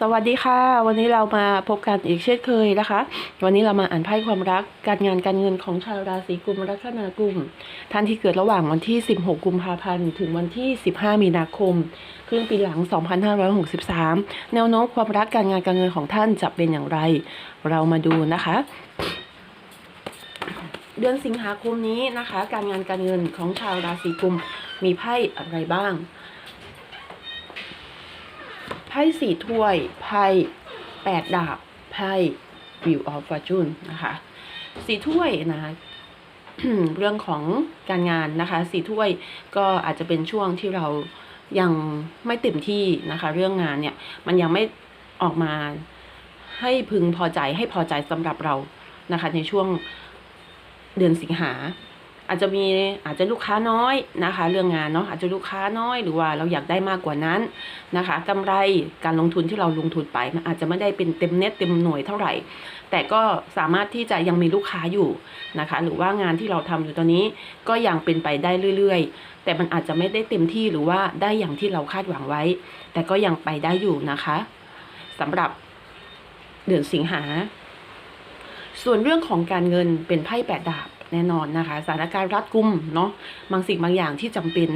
สวัสดีค่ะ วันนี้เรามาพบกันอีกเช่นเคยนะคะ วันนี้เรามาอ่านไพ่ความรักการงานการเงินของชาวราศีกุมลัคนากุม ท่านที่เกิดระหว่างวันที่ 16 กุมภาพันธ์ถึงวันที่ 15 มีนาคมครึ่งปีหลัง 2563 แนวโน้มความรักการงานการเงินของท่านจะเป็นอย่างไร เรามาดูนะคะ เดือนสิงหาคมนี้นะคะ การงานการเงินของชาวราศีกุมมีไพ่อะไรบ้าง พ่สี่ถ้วย ไพ่แปดดาบ ไพ่ Wheel of Fortune นะคะสี่ถ้วยนะคะเรื่องของการงานนะคะสี่ถ้วยก็อาจจะเป็นช่วงที่เรายังไม่เต็มที่นะคะ เรื่องงานเนี่ยมันยังไม่ออกมาให้พึงพอใจให้พอใจสำหรับเรานะคะ ในช่วงเดือนสิงหา อาจจะมีอาจจะลูกค้าน้อยนะคะ เรื่องงานเนาะอาจจะลูกค้าน้อยหรือว่าเราอยากได้มากกว่านั้นนะคะกำไรการลงทุนที่เราลงทุนไปมันอาจจะไม่ได้เป็นเต็มเน็ตเต็มหน่วยเท่าไหร่ แต่ก็สามารถที่จะยังมีลูกค้าอยู่นะคะ หรือว่างานที่เราทำอยู่ตอนนี้ก็ยังเป็นไปได้เรื่อย ๆ แต่มันอาจจะไม่ได้เต็มที่หรือว่าได้อย่างที่เราคาดหวังไว้ แต่ก็ยังไปได้อยู่นะคะสำหรับเดือนสิงหาส่วนเรื่องของการเงินเป็นไพ่แปดดาบ แน่นอนนะคะสถานการณ์รัดกุมเนาะบางสิ่งบางอย่างที่จำเป็น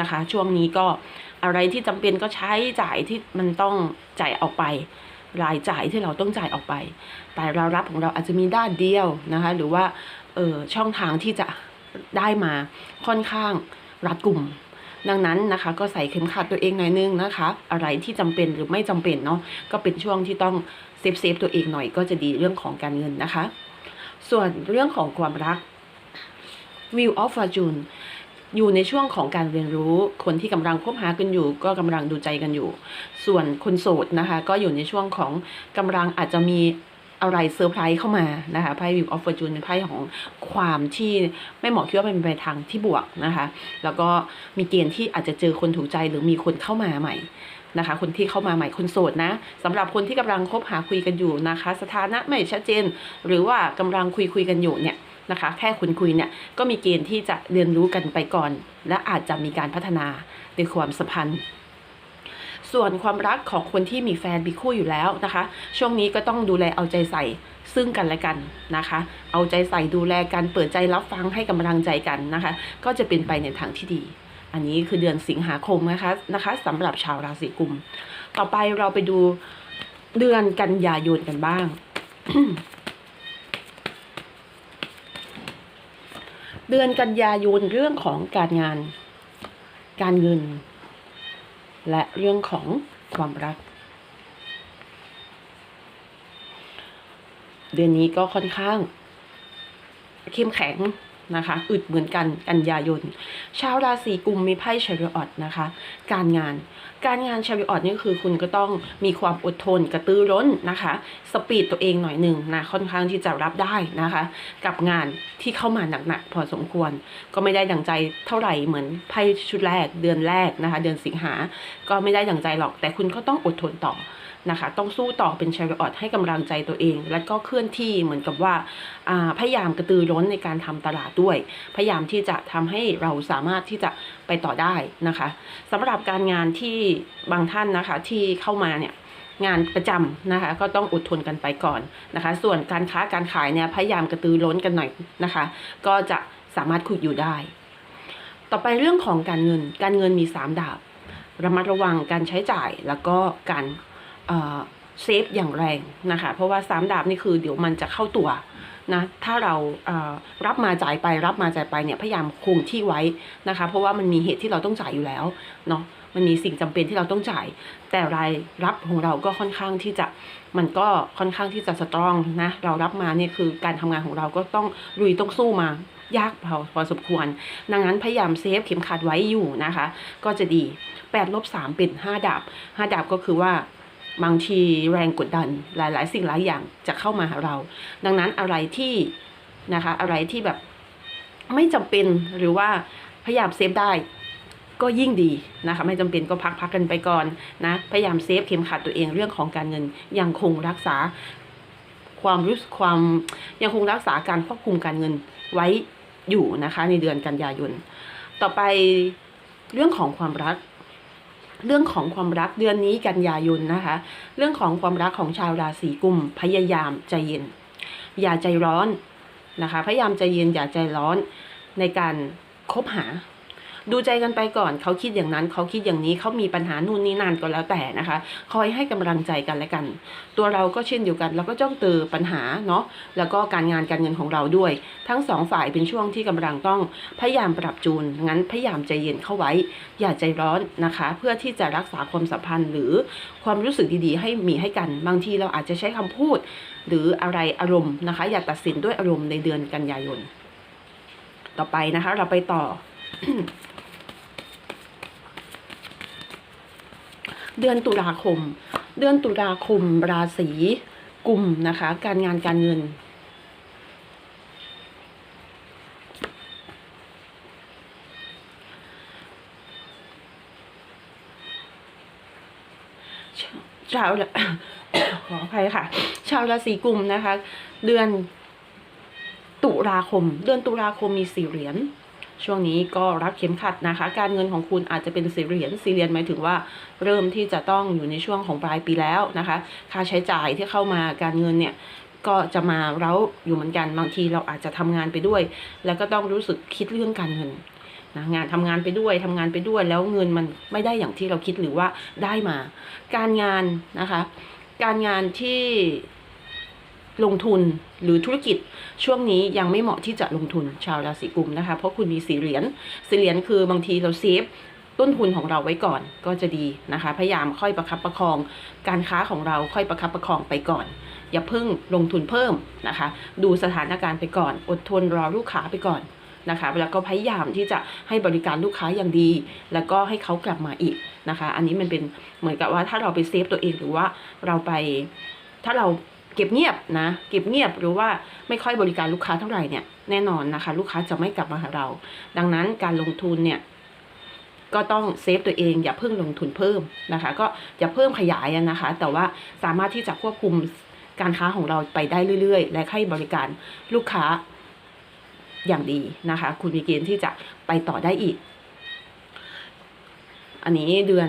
นะคะ ช่วงนี้ก็อะไรที่จำเป็นก็ใช้จ่ายที่มันต้องจ่ายออกไป รายจ่ายที่เราต้องจ่ายออกไป แต่เรารับของเราอาจจะมีด้านเดียวนะคะ หรือว่าเออช่องทางที่จะได้มาค่อนข้างรัดกุมดังนั้นนะคะก็ใส่เข็มขัดตัวเองหน่อยนึงนะคะ อะไรที่จำเป็นหรือไม่จำเป็นเนาะก็เป็นช่วงที่ต้องเซฟเซฟตัวเองหน่อยก็จะดีเรื่องของการเงินนะคะ ส่วนเรื่องของความรัก Wheel of Fortune อยู่ในช่วงของการเรียนรู้คนที่กำลังคบหากันอยู่ ก็กำลังดูใจกันอยู่ ส่วนคนโสดนะคะ ก็อยู่ในช่วงของกำลังอาจจะมีอะไรเซอร์ไพรส์เข้ามานะคะไพ่ Wheel of Fortune เป็นไพ่ของความที่ไม่เหมาะคิดว่าเป็นไปทางที่บวกนะคะ แล้วก็มีเกณฑ์ที่อาจจะเจอคนถูกใจหรือมีคนเข้ามาใหม่นะคะ คนที่เข้ามาใหม่คนโสดนะสำหรับคนที่กำลังคบหาคุยกันอยู่นะคะ สถานะไม่ชัดเจน หรือว่ากำลังคุยคุยกันอยู่เนี่ย นะคะ แค่คุยคุยเนี่ยก็มีเกณฑ์ที่จะเรียนรู้กันไปก่อน และอาจจะมีการพัฒนาในความสัมพันธ์ส่วนความรักของคนที่มีแฟนมีคู่อยู่แล้วนะคะ ช่วงนี้ก็ต้องดูแลเอาใจใส่ซึ่งกันและกันนะคะ เอาใจใส่ดูแลกันเปิดใจรับฟังให้กำลังใจกันนะคะ ก็จะเป็นไปในทางที่ดี อันนี้คือเดือนสิงหาคมนะคะนะคะสำหรับชาวราศีกุม ต่อไปเราไปดูเดือนกันยายนกันบ้าง เดือนกันยายนเรื่องของการงาน การเงิน และเรื่องของความรัก เดือนนี้ก็ค่อนข้างเข้มแข็ง นะคะอึดเหมือนกันกันยายนชาวราศีกุมมีไพ่ชาริออตนะคะ การงาน การงานชาริออตนี่คือคุณก็ต้องมีความอดทนกระตือร้นนะคะ สปีดตัวเองหน่อยหนึ่งนะค่อนข้างที่จะรับได้นะคะ กับงานที่เข้ามาหนักๆพอสมควร ก็ไม่ได้ดังใจเท่าไหร่เหมือนไพ่ชุดแรกเดือนแรกนะคะ เดือนสิงหา ก็ไม่ได้ดังใจหรอก แต่คุณก็ต้องอดทนต่อ นะคะ ต้องสู้ต่อเป็นชาริออตให้กำลังใจตัวเอง แล้วก็เคลื่อนที่เหมือนกับว่าพยายามกระตือร้นในการทำตลาดด้วย พยายามที่จะทำให้เราสามารถที่จะไปต่อได้นะคะสำหรับการงานที่บางท่านนะคะที่เข้ามาเนี่ยงานประจำนะคะก็ต้องอดทนกันไปก่อนนะคะ ส่วนการค้าการขายเนี่ยพยายามกระตือร้นกันหน่อยนะคะ ก็จะสามารถขุดอยู่ได้ ต่อไปเรื่องของการเงินการเงินมีสามดาบระมัดระวังการใช้จ่ายแล้วก็การ เซฟอย่างแรงนะคะ เพราะว่าสามดาบนี่คือเดี๋ยวมันจะเข้าตัวนะถ้าเรารับมาจ่ายไปรับมาจ่ายไปเนี่ยพยายามคงที่ไว้นะคะ เพราะว่ามันมีเหตุที่เราต้องจ่ายอยู่แล้วเนาะมันมีสิ่งจำเป็นที่เราต้องจ่าย แต่รายรับของเราก็ค่อนข้างที่จะมันก็ค่อนข้างที่จะสตรองนะเรารับมาเนี่ยคือการทำงานของเราก็ต้องลุยต้องสู้มายากพอพอสมควร ดังนั้นพยายามเซฟเข็มขัดไว้อยู่นะคะ ก็จะดี8ลบ3เป็น 5 ดาบ 5 ดาบก็คือว่า บางทีแรงกดดันหลายๆ สิ่งหลายอย่างจะเข้ามาหาเรา ดังนั้นอะไรที่นะคะอะไรที่แบบไม่จำเป็นหรือว่าพยายามเซฟได้ก็ยิ่งดีนะคะไม่จำเป็นก็พักพักกันไปก่อนนะพยายามเซฟเข็มขัดตัวเองเรื่องของการเงินยังคงรักษาความรู้สึกความยังคงรักษาการควบคุมการเงินไว้อยู่นะคะในเดือนกันยายน ต่อไปเรื่องของความรัก เรื่องของความรักเดือนนี้กันยายนนะคะ เรื่องของความรักของชาวราศีกุมพยายามใจเย็น อย่าใจร้อนนะคะ พยายามใจเย็นอย่าใจร้อนในการคบหา ดูใจกันไปก่อนเขาคิดอย่างนั้นเขาคิดอย่างนี้เขามีปัญหานู่นนี่นั่นก็แล้วแต่นะคะ คอยให้กำลังใจกันและกัน ตัวเราก็เช่นเดียวกันเราก็จ้องเจอปัญหาเนาะแล้วก็การงานการเงินของเราด้วย ทั้งสองฝ่ายเป็นช่วงที่กำลังต้องพยายามปรับจูนงั้นพยายามใจเย็นเข้าไว้ อย่าใจร้อนนะคะ เพื่อที่จะรักษาความสัมพันธ์ หรือความรู้สึกดีๆ ให้มีให้กันบางทีเราอาจจะใช้คำพูด หรืออะไรอารมณ์นะคะ อย่าตัดสินด้วยอารมณ์ในเดือนกันยายน ต่อไปนะคะ เราไปต่อ เดือนตุลาคม เดือนตุลาคมราศีกุมนะคะ การงานการเงิน ชาวขออภัยค่ะ ชาวราศีกุมนะคะ เดือนตุลาคม เดือนตุลาคมมีสี่เหรียญ ช่วงนี้ก็รัดเข็มขัดนะคะ การเงินของคุณอาจจะเป็นสี่เหรียญสี่เหรียญหมายถึงว่าเริ่มที่จะต้องอยู่ในช่วงของปลายปีแล้วนะคะ ค่าใช้จ่ายที่เข้ามาการเงินเนี่ยก็จะมาเราอยู่เหมือนกันบางทีเราอาจจะทำงานไปด้วย แล้วก็ต้องรู้สึกคิดเรื่องการเงินนะงานทำงานไปด้วยทำงานไปด้วยแล้วเงินมันไม่ได้อย่างที่เราคิดหรือว่าได้มา การงานนะคะ การงานที่ ลงทุนหรือธุรกิจช่วงนี้ยังไม่เหมาะที่จะลงทุนชาวราศีกุมนะคะ เพราะคุณมีสีเหรียญสีเหรียญคือบางทีเราเซฟต้นทุนของเราไว้ก่อนก็จะดีนะคะ พยายามค่อยประคับประคอง การค้าของเราค่อยประคับประคองไปก่อน อย่าเพิ่งลงทุนเพิ่มนะคะ ดูสถานการณ์ไปก่อน อดทนรอลูกค้าไปก่อนนะคะแล้วก็พยายามที่จะให้บริการลูกค้าอย่างดี แล้วก็ให้เขากลับมาอีกนะคะ อันนี้มันเป็นเหมือนกับว่าถ้าเราไปเซฟตัวเองหรือว่าเราไปถ้าเรา เก็บเงียบนะ เก็บเงียบหรือว่าไม่ค่อยบริการลูกค้าเท่าไหร่เนี่ยแน่นอนนะคะ ลูกค้าจะไม่กลับมาหาเรา ดังนั้นการลงทุนเนี่ยก็ต้องเซฟตัวเองอย่าเพิ่งลงทุนเพิ่มนะคะ ก็อย่าเพิ่มขยายนะคะ แต่ว่าสามารถที่จะควบคุมการค้าของเราไปได้เรื่อย ๆ และให้บริการลูกค้าอย่างดีนะคะ คุณมีเกณฑ์ที่จะไปต่อได้อีก อันนี้เดือน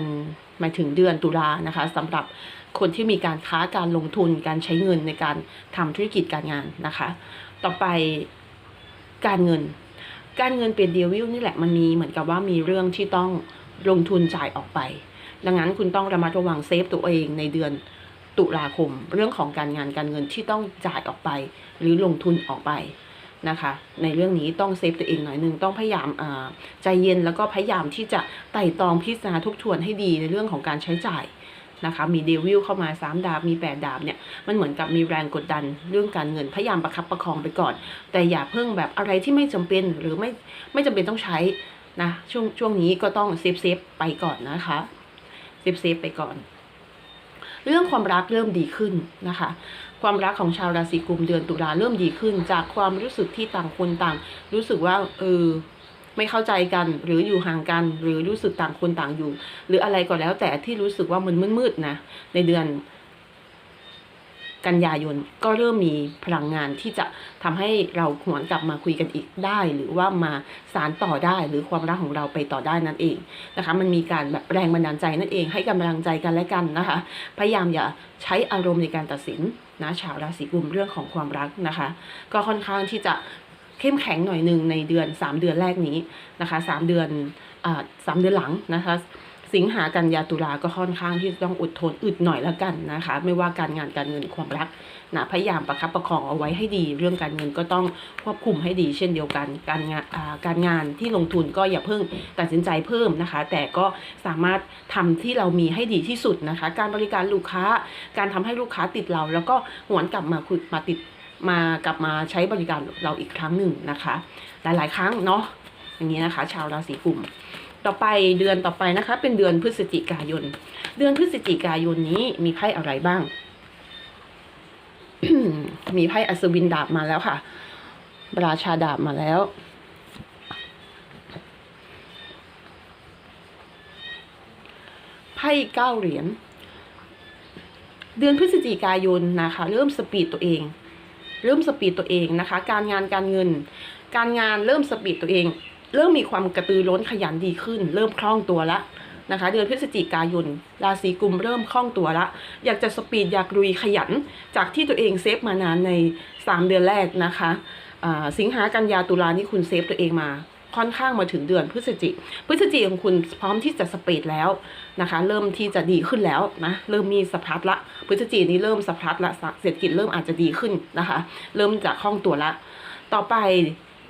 หมายถึงเดือนตุลานะคะสำหรับ คนที่มีการค้าการลงทุนการใช้เงินในการทำธุรกิจการงานนะคะ ต่อไปการเงิน การเงินเป็นเดียวิลนี่แหละมันมีเหมือนกับว่ามีเรื่องที่ต้องลงทุนจ่ายออกไป ดังนั้นคุณต้องระมัดระวังเซฟตัวเองในเดือนตุลาคม เรื่องของการงานการเงินที่ต้องจ่ายออกไป หรือลงทุนออกไปนะคะในเรื่องนี้ต้องเซฟตัวเองหน่อยหนึงต้องพยายามอ่าใจเย็นแล้วก็พยายามที่จะไต่ตองพิจารณาทบทวนให้ดีในเรื่องของการใช้จ่าย นะคะ มีเดวิลเข้ามา3ดาบมี8ดาบเนี่ยมันเหมือนกับมีแรงกดดันเรื่องการเงินพยายามประคับประคองไปก่อน แต่อย่าเพิ่งแบบอะไรที่ไม่จำเป็นหรือไม่ไม่จำเป็นต้องใช้นะช่วงช่วงนี้ก็ต้องเซฟเซฟไปก่อนนะคะเซฟเซฟไปก่อน เรื่องความรักเริ่มดีขึ้นนะคะ ความรักของชาวราศีกุมเดือนตุลาเริ่มดีขึ้น จากความรู้สึกที่ต่างคนต่าง รู้สึกว่าเออ ไม่เข้าใจกันหรืออยู่ห่างกัน หรือรู้สึกต่างคนต่างอยู่ หรืออะไรก็แล้วแต่ที่รู้สึกว่ามันมืดๆนะ ในเดือน กันยายนก็เริ่มมีพลังงานที่จะทำให้เราหวนกลับมาคุยกันอีกได้ หรือว่ามาสารต่อได้หรือความรักของเราไปต่อได้นั่นเองนะคะ มันมีการแบบแรงบันดาลใจนั่นเอง ให้กำลังใจกันและกันนะคะ พยายามอย่าใช้อารมณ์ในการตัดสินนะชาวราศีกุมเรื่องของความรักนะคะ ก็ค่อนข้างที่จะ เข้มแข็งหน่อยหนึ่งในเดือน 3 เดือนแรกนี้นะคะ3เดือนอ่าสามเดือนหลังนะคะสิงหากันยาตุลาก็ค่อนข้างที่จะต้องอดทนอึดหน่อยแล้วกันนะคะ ไม่ว่าการงานการเงินความรักนะพยายามประคับประคองเอาไว้ให้ดี เรื่องการเงินก็ต้องควบคุมให้ดี เช่นเดียวกันการงานการงานที่ลงทุนก็อย่าเพิ่งตัดสินใจเพิ่มนะคะ แต่ก็สามารถทำที่เรามีให้ดีที่สุดนะคะ การบริการลูกค้าการทำให้ลูกค้าติดเรา แล้วก็หวนกลับมาคุยมาติด มากลับมาใช้บริการเราอีกครั้งหนึ่งนะคะ หลาย ๆ ครั้งเนาะอย่างนี้นะคะ ชาวราศีกุม ต่อไปเดือนต่อไปนะคะ เป็นเดือนพฤศจิกายน เดือนพฤศจิกายนนี้มีไพ่อะไรบ้าง มีไพ่อัศวินดาบมาแล้วค่ะ ราชาดาบมาแล้วไพ่เก้าเหรียญเดือนพฤศจิกายนนะคะ เริ่มสปีดตัวเอง เริ่มสปีดตัวเองนะคะ การงานการเงิน การงานเริ่มสปีดตัวเอง เริ่มมีความกระตือร้นขยันดีขึ้น เริ่มคล่องตัวละนะคะ เดือนพฤศจิกายนราศีกุมเริ่มคล่องตัวละ อยากจะสปีดอยากลุยขยัน จากที่ตัวเองเซฟมานานใน 3 เดือนแรกนะคะอ่าสิงหากันยาตุลานี่คุณเซฟตัวเองมา ค่อนข้างมาถึงเดือนพฤศจิพฤศจิของคุณพร้อมที่จะสปีดแล้วนะคะ เริ่มที่จะดีขึ้นแล้วนะเริ่มมีสะพัดละพฤศจินี้เริ่มสะพัดละเศรษฐกิจเริ่มอาจจะดีขึ้นนะคะ เริ่มจะคล่องตัวละ ต่อไป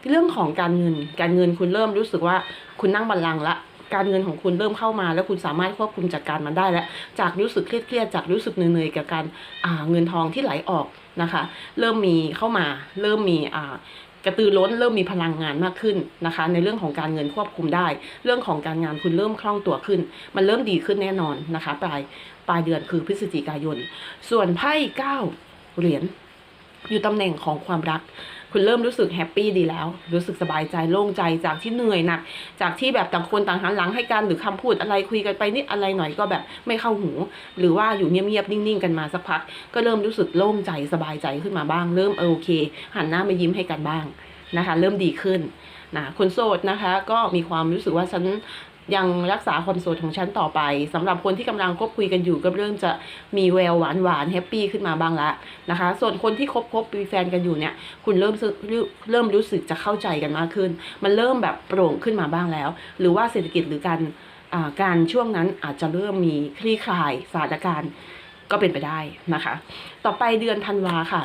เรื่องของการเงินการเงินคุณเริ่มรู้สึกว่าคุณนั่งบัลลังก์ละการเงินของคุณเริ่มเข้ามาแล้วคุณสามารถควบคุมจัดการมันได้แล้ว จากรู้สึกเครียดๆจากรู้สึกเหนื่อยๆกับการเงินทองที่ไหลออก นะคะ เริ่มมีเข้ามาเริ่มมีอ่ากระตือร้นเริ่มมีพลังงานมากขึ้นนะคะ ในเรื่องของการเงินควบคุมได้ เรื่องของการงานคุณเริ่มคล่องตัวขึ้น มันเริ่มดีขึ้นแน่นอนนะคะ ปลายปลายเดือนคือพฤศจิกายน ส่วนไพ่เก้าเหรียญอยู่ตำแหน่งของความรัก คุณเริ่มรู้สึกแฮปปี้ดีแล้ว รู้สึกสบายใจโล่งใจจากที่เหนื่อยหนัก จากที่แบบต่างคนต่างหันหลังให้กันหรือคำพูดอะไรคุยกันไปนิดอะไรหน่อยก็แบบไม่เข้าหู หรือว่าอยู่เงียบๆนิ่งๆกันมาสักพัก ก็เริ่มรู้สึกโล่งใจสบายใจขึ้นมาบ้าง เริ่มโอเค หันหน้ามายิ้มให้กันบ้างนะคะ เริ่มดีขึ้นนะคนโสดนะคะ ก็มีความรู้สึกว่าฉัน ยังรักษาความโสดของฉันต่อไปสำหรับคนที่กำลังคบคุยกันอยู่ก็เริ่มจะมีแววหวานหวานแฮปปี้ขึ้นมาบ้างละนะคะ ส่วนคนที่คบคบมีแฟนกันอยู่เนี่ย คุณเริ่มเริ่มรู้สึกจะเข้าใจกันมากขึ้น มันเริ่มแบบโปร่งขึ้นมาบ้างแล้ว หรือว่าเศรษฐกิจหรือการอ่าการช่วงนั้นอาจจะเริ่มมีคลี่คลายสถานการณ์ก็เป็นไปได้นะคะ ต่อไปเดือนธันวาค่ะ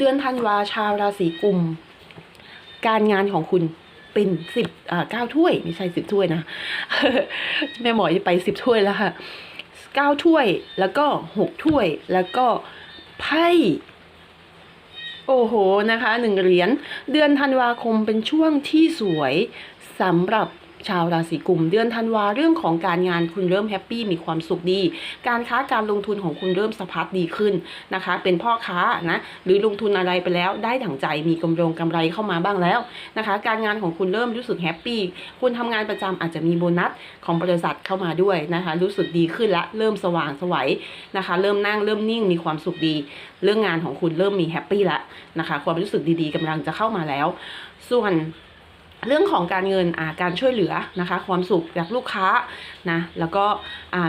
เดือนธันวาชาวราศีกุม การงานของคุณเป็นสิบอ่าเก้าถ้วย ไม่ใช่สิบถ้วยนะแม่หมอจะไปสิบถ้วยแล้วค่ะเก้าถ้วยแล้วก็หกถ้วยแล้วก็ไพ่โอ้โหนะคะหนึ่งเหรียญเดือนธันวาคมเป็นช่วงที่สวยสำหรับ ชาวราศีกุมเดือนธันวาเรื่องของการงานคุณเริ่มแฮปปี้มีความสุขดี การค้าการลงทุนของคุณเริ่มสะพัดดีขึ้นนะคะ เป็นพ่อค้านะหรือลงทุนอะไรไปแล้วได้ดั่งใจมีกำรงกำไรเข้ามาบ้างแล้วนะคะ การงานของคุณเริ่มรู้สึกแฮปปี้คุณทำงานประจำอาจจะมีโบนัสของบริษัทเข้ามาด้วยนะคะ รู้สึกดีขึ้นละเริ่มสว่างไสวัยนะคะ เริ่มนั่งเริ่มนิ่งมีความสุขดี เรื่องงานของคุณเริ่มมีแฮปปี้ละนะคะ ความรู้สึกดีๆกำลังจะเข้ามาแล้ว ส่วน เรื่องของการเงินการช่วยเหลือนะคะ ความสุขจากลูกค้านะแล้วก็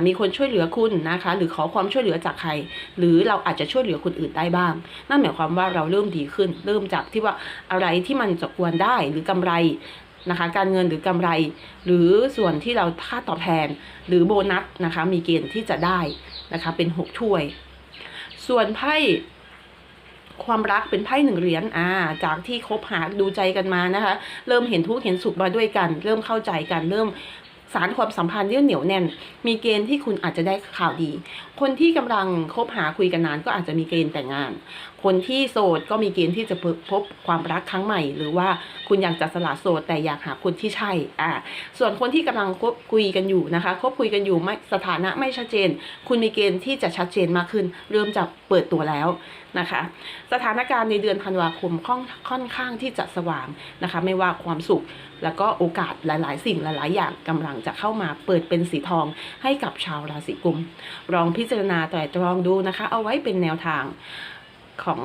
มีคนช่วยเหลือคุณนะคะ หรือขอความช่วยเหลือจากใคร หรือเราอาจจะช่วยเหลือคนอื่นได้บ้าง นั่นหมายความว่าเราเริ่มดีขึ้น เริ่มจากที่ว่าอะไรที่มันจะควรได้หรือกำไรนะคะการเงินหรือกำไร หรือส่วนที่เราค่าตอบแทน หรือโบนัสนะคะมีเกณฑ์ที่จะได้นะคะเป็นหกถ้วย ส่วนไพ่ ความรักเป็นไพ่หนึ่งเหรียญอ่า จากที่คบหาดูใจกันมานะคะ เริ่มเห็นทุกข์เห็นสุขมาด้วยกัน เริ่มเข้าใจกันเริ่มสารความสัมพันธ์ที่เหนียวแน่น มีเกณฑ์ที่คุณอาจจะได้ข่าวดี คนที่กำลังคบหาคุยกันนานก็อาจจะมีเกณฑ์แต่งงาน คนที่โสดก็มีเกณฑ์ที่จะพบความรักครั้งใหม่ หรือว่าคุณอยากจะสละโสดแต่อยากหาคนที่ใช่อ่าส่วนคนที่กำลังคบคุยกันอยู่นะคะคบคุยกันอยู่ไม่สถานะไม่ชัดเจน คุณมีเกณฑ์ที่จะชัดเจนมากขึ้น เริ่มจะเปิดตัวแล้วนะคะ สถานการณ์ในเดือนธันวาคมค่อนค่อนข้างที่จะสว่างนะคะ ไม่ว่าความสุขแล้วก็โอกาสหลาย ๆ สิ่งหลาย ๆ อย่างกำลังจะเข้ามาเปิดเป็นสีทองให้กับชาวราศีกุมลองพิจารณาไตรตรองดูนะคะ เอาไว้เป็นแนวทาง ของ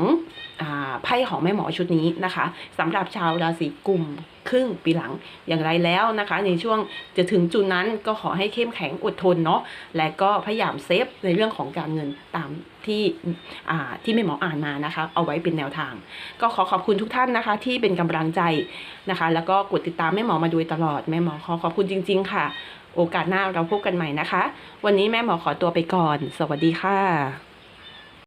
อไพ่ของแม่หมอชุดนี้นะคะสำหรับชาวราศีกุมครึ่งปีหลังอย่างไรแล้วนะคะ ในช่วงจะถึงจุดนั้นก็ขอให้เข้มแข็งอดทนเนาะและก็พยายามเซฟในเรื่องของการเงินตามที่ที่แม่หมออ่านมานะคะ เอาไว้เป็นแนวทาง ก็ขอขอบคุณทุกท่านนะคะ ที่เป็นกำลังใจนะคะ แล้วก็กดติดตามแม่หมอมาโดยตลอดแม่หมอขอขอบคุณจริง ๆ ค่ะ โอกาสหน้าเราพบกันใหม่นะคะ วันนี้แม่หมอขอตัวไปก่อน สวัสดีค่ะ